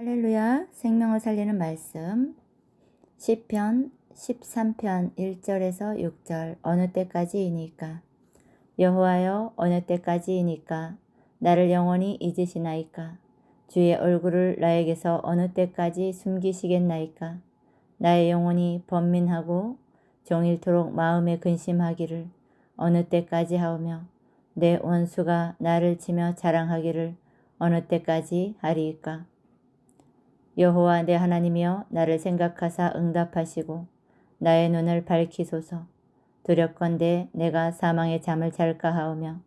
할렐루야. 생명을 살리는 말씀. 시편 13편 1절에서 6절. 어느 때까지이니까? 여호와여 어느 때까지이니까? 나를 영원히 잊으시나이까? 주의 얼굴을 나에게서 어느 때까지 숨기시겠나이까? 나의 영혼이 번민하고 종일토록 마음에 근심하기를 어느 때까지 하오며 내 원수가 나를 치며 자랑하기를 어느 때까지 하리이까 여호와 내 하나님이여 나를 생각하사 응답하시고 나의 눈을 밝히소서 두렵건대 내가 사망의 잠을 잘까 하오며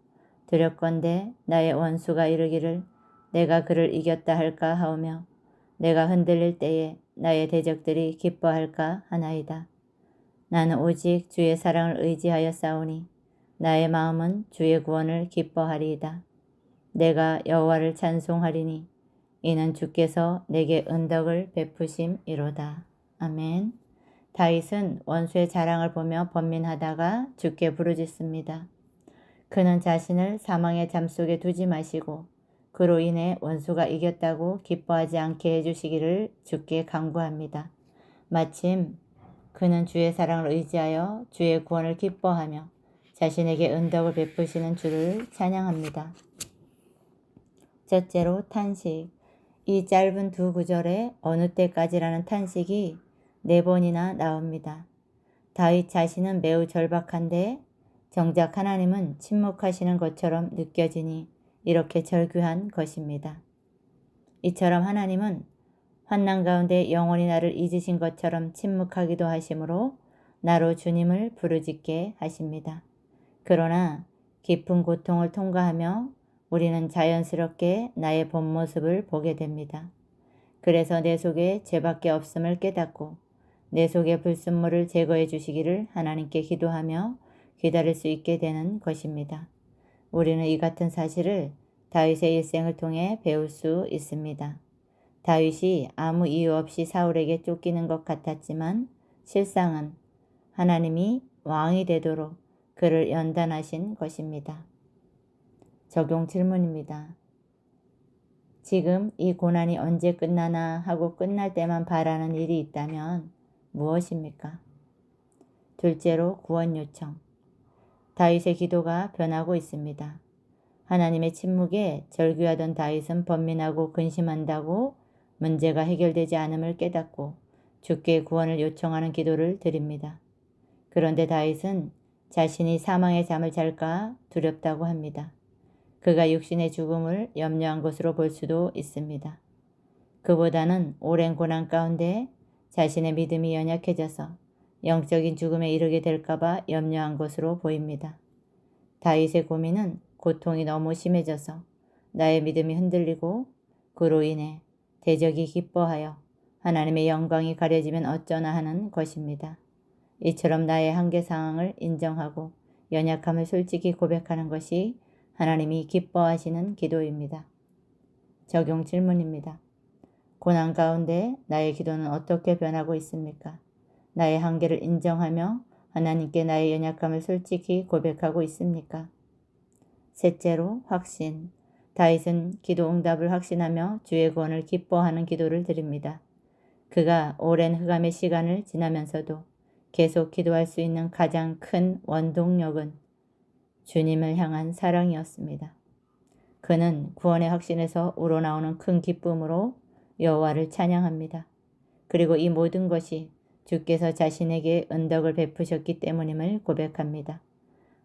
두렵건대 나의 원수가 이르기를 내가 그를 이겼다 할까 하오며 내가 흔들릴 때에 나의 대적들이 기뻐할까 하나이다. 나는 오직 주의 사랑을 의지하여 싸우니 나의 마음은 주의 구원을 기뻐하리이다. 내가 여호와를 찬송하리니 이는 주께서 내게 은덕을 베푸심이로다. 아멘. 다윗은 원수의 자랑을 보며 번민하다가 주께 부르짖습니다. 그는 자신을 사망의 잠 속에 두지 마시고 그로 인해 원수가 이겼다고 기뻐하지 않게 해주시기를 주께 강구합니다. 마침 그는 주의 사랑을 의지하여 주의 구원을 기뻐하며 자신에게 은덕을 베푸시는 주를 찬양합니다. 첫째로 탄식. 이 짧은 두 구절에 어느 때까지라는 탄식이 네 번이나 나옵니다. 다윗 자신은 매우 절박한데 정작 하나님은 침묵하시는 것처럼 느껴지니 이렇게 절규한 것입니다. 이처럼 하나님은 환난 가운데 영원히 나를 잊으신 것처럼 침묵하기도 하시므로 나로 주님을 부르짖게 하십니다. 그러나 깊은 고통을 통과하며 우리는 자연스럽게 나의 본 모습을 보게 됩니다. 그래서 내 속에 죄밖에 없음을 깨닫고 내 속의 불순물을 제거해 주시기를 하나님께 기도하며 기다릴 수 있게 되는 것입니다. 우리는 이 같은 사실을 다윗의 일생을 통해 배울 수 있습니다. 다윗이 아무 이유 없이 사울에게 쫓기는 것 같았지만 실상은 하나님이 왕이 되도록 그를 연단하신 것입니다. 적용 질문입니다. 지금 이 고난이 언제 끝나나 하고 끝날 때만 바라는 일이 있다면 무엇입니까? 둘째로 구원 요청. 다윗의 기도가 변하고 있습니다. 하나님의 침묵에 절규하던 다윗은 번민하고 근심한다고 문제가 해결되지 않음을 깨닫고 주께 구원을 요청하는 기도를 드립니다. 그런데 다윗은 자신이 사망의 잠을 잘까 두렵다고 합니다. 그가 육신의 죽음을 염려한 것으로 볼 수도 있습니다. 그보다는 오랜 고난 가운데 자신의 믿음이 연약해져서 영적인 죽음에 이르게 될까봐 염려한 것으로 보입니다. 다윗의 고민은 고통이 너무 심해져서 나의 믿음이 흔들리고 그로 인해 대적이 기뻐하여 하나님의 영광이 가려지면 어쩌나 하는 것입니다. 이처럼 나의 한계 상황을 인정하고 연약함을 솔직히 고백하는 것이 하나님이 기뻐하시는 기도입니다. 적용 질문입니다. 고난 가운데 나의 기도는 어떻게 변하고 있습니까? 나의 한계를 인정하며 하나님께 나의 연약함을 솔직히 고백하고 있습니까? 셋째로 확신. 다윗은 기도 응답을 확신하며 주의 구원을 기뻐하는 기도를 드립니다. 그가 오랜 흑암의 시간을 지나면서도 계속 기도할 수 있는 가장 큰 원동력은 주님을 향한 사랑이었습니다. 그는 구원의 확신에서 우러나오는 큰 기쁨으로 여호와를 찬양합니다. 그리고 이 모든 것이 주께서 자신에게 은덕을 베푸셨기 때문임을 고백합니다.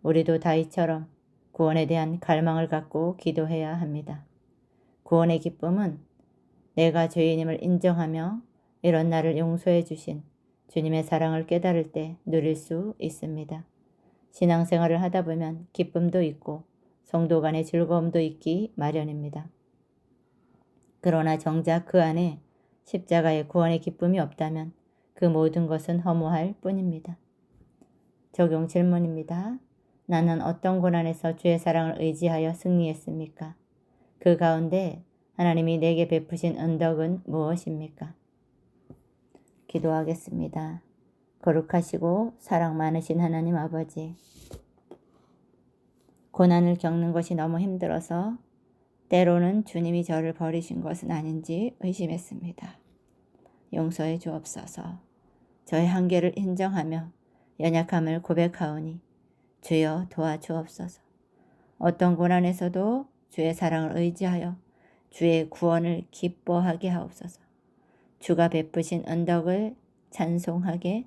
우리도 다윗처럼 구원에 대한 갈망을 갖고 기도해야 합니다. 구원의 기쁨은 내가 죄인임을 인정하며 이런 나를 용서해 주신 주님의 사랑을 깨달을 때 누릴 수 있습니다. 신앙생활을 하다 보면 기쁨도 있고 성도 간의 즐거움도 있기 마련입니다. 그러나 정작 그 안에 십자가의 구원의 기쁨이 없다면 그 모든 것은 허무할 뿐입니다. 적용 질문입니다. 나는 어떤 고난에서 주의 사랑을 의지하여 승리했습니까? 그 가운데 하나님이 내게 베푸신 은덕은 무엇입니까? 기도하겠습니다. 거룩하시고 사랑 많으신 하나님 아버지. 고난을 겪는 것이 너무 힘들어서 때로는 주님이 저를 버리신 것은 아닌지 의심했습니다. 용서해 주옵소서. 저의 한계를 인정하며 연약함을 고백하오니 주여 도와주옵소서. 어떤 고난에서도 주의 사랑을 의지하여 주의 구원을 기뻐하게 하옵소서. 주가 베푸신 언덕을 찬송하게